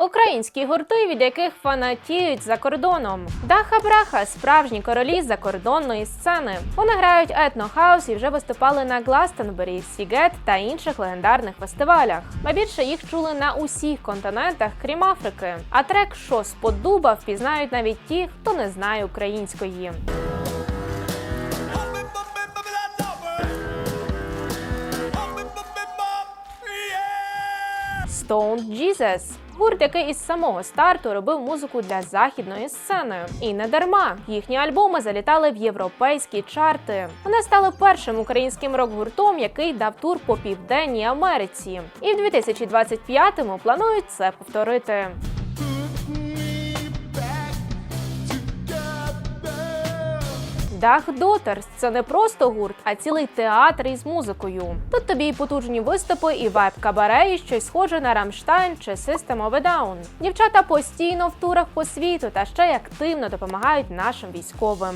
Українські гурти, від яких фанатіють за кордоном. Даха Браха справжні королі закордонної сцени. Вони грають етнохаус і вже виступали на Гластонбері, Сігет та інших легендарних фестивалях. А більше їх чули на усіх континентах, крім Африки. А трек «Що з-под впізнають навіть ті, хто не знає української. Stone Jesus. Гурт, який із самого старту робив музику для західної сцени. І не дарма їхні альбоми залітали в європейські чарти. Вони стали першим українським рок-гуртом, який дав тур по південній Америці. І в 2025-му планують це повторити. Дах Дотерс це не просто гурт, а цілий театр із музикою. Тут тобі і потужні виступи, і вайб кабаре, і щось схоже на Рамштайн чи System of a Down. Дівчата постійно в турах по світу та ще й активно допомагають нашим військовим.